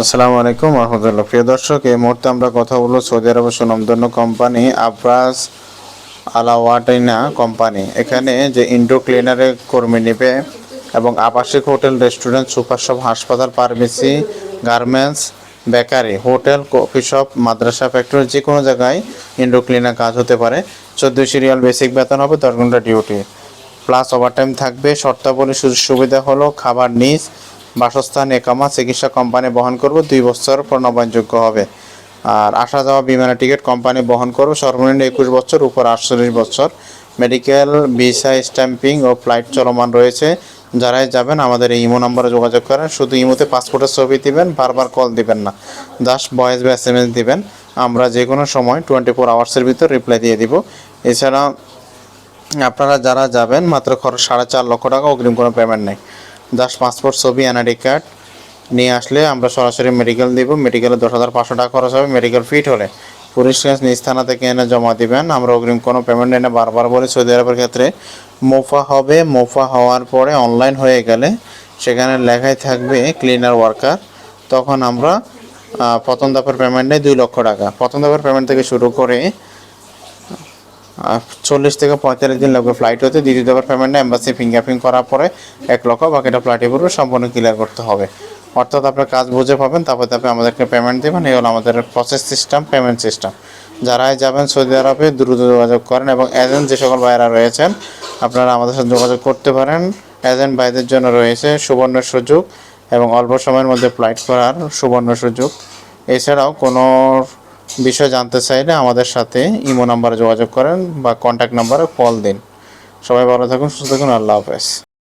আসসালামু আলাইকুম রহমতুল্লাহ। প্রিয় দর্শক, এই মুহূর্তে আমরা কথা বলব সৌদি আরবের সুনামধন্য কোম্পানি আব্রাস আলাওয়াটিনা কোম্পানি। এখানে যে ইন্ডো ক্লিনারে কর্মী নেবে এবং আবাসিক হোটেল, রেস্টুরেন্ট, সুপার শপ, হাসপাতাল, pharmacy, garments, bakery, hotel, coffee shop, মাদ্রাসা, ফ্যাক্টরি, যে কোনো জায়গায় ইন্ডো ক্লিনার কাজ হতে পারে। চোদ্দ সিরিয়াল বেসিক বেতন হবে দশ ঘণ্টা ডিউটি। প্লাস ওভারটাইম থাকবে, শর্তাবলী সুযোগ সুবিধা হলো খাবার নিজ বাসস্থান একামা চিকিৎসা কোম্পানি বহন করবে, দুই বছর পর নবায়নযোগ্য হবে। আর আসা যাওয়া বিমানের টিকিট কোম্পানি বহন করবে, সর্বনিম্ন একুশ বছর, উপর আটচল্লিশ বছর। মেডিকেল, ভিসা, স্ট্যাম্পিং ও ফ্লাইট চলমান রয়েছে। যারাই যাবেন, আমাদের এই ইমো নম্বরে যোগাযোগ করেন। শুধু ইমোতে পাসপোর্টের ছবি দিবেন, বারবার কল দিবেন না। জাস্ট ভয়েস বা এস এম এস দিবেন। আমরা যে কোনো সময় টোয়েন্টি ফোর আওয়ার্সের ভিতর রিপ্লাই দিয়ে দিব। এছাড়া আপনারা যারা যাবেন, মাত্র খরচ সাড়ে চার লক্ষ টাকা অগ্রিম কোনো পেমেন্ট নেই। জাস্ট পাসপোর্ট, ছবি, এনআইডি কার্ড নিয়ে আসলে আমরা সরাসরি মেডিকেল দিব। মেডিকেলে দশ হাজার পাঁচশো টাকা খরচ হবে মেডিকেল ফিট হলে। পুলিশ নিজ থানা থেকে এনে জমা দিবেন। আমরা অগ্রিম কোনো পেমেন্ট এনে বারবার বলে, সৌদি আরবের ক্ষেত্রে মোফা হবে। মোফা হওয়ার পরে অনলাইন হয়ে গেলে সেখানে লেখাই থাকবে ক্লিনার ওয়ার্কার তখন আমরা প্রথম ধাপের পেমেন্ট নেই, দুই লক্ষ টাকা। প্রথম ধাপের পেমেন্ট থেকে শুরু করে চল্লিশ থেকে পঁয়তাল্লিশ দিন লাগবে ফ্লাইট হতে। দ্বিতীয় দফার পেমেন্টে এম্বাসি ফিঙ্গারপ্রিন্ট করার পরে এক লক্ষ বাকিটা ফ্লাইটে পুরো সম্পূর্ণ ক্লিয়ার করতে হবে। অর্থাৎ আপনার কাজ বুঝে পাবেন, তারপর তারপরে আমাদেরকে পেমেন্ট দেবেন। এই হলো আমাদের প্রসেস সিস্টেম পেমেন্ট সিস্টেম যারাই যাবেন সৌদি আরবে, দ্রুত যোগাযোগ করেন এবং এজেন্ট যে সকল ভাইয়েরা রয়েছেন, আপনারা আমাদের সাথে যোগাযোগ করতে পারেন। এজেন্ট ভাইদের জন্য রয়েছে সুবর্ণ সুযোগ এবং অল্প সময়ের মধ্যে ফ্লাইট করার সুবর্ণ সুযোগ। এছাড়াও কোনো বিষয় জানতে চাইলে আমাদের সাথে ইমো নাম্বারে যোগাযোগ করেন বা কন্ট্যাক্ট নাম্বারে কল দিন। সবাই ভালো থাকুন, সুস্থ থাকুন, আল্লাহ হাফেজ।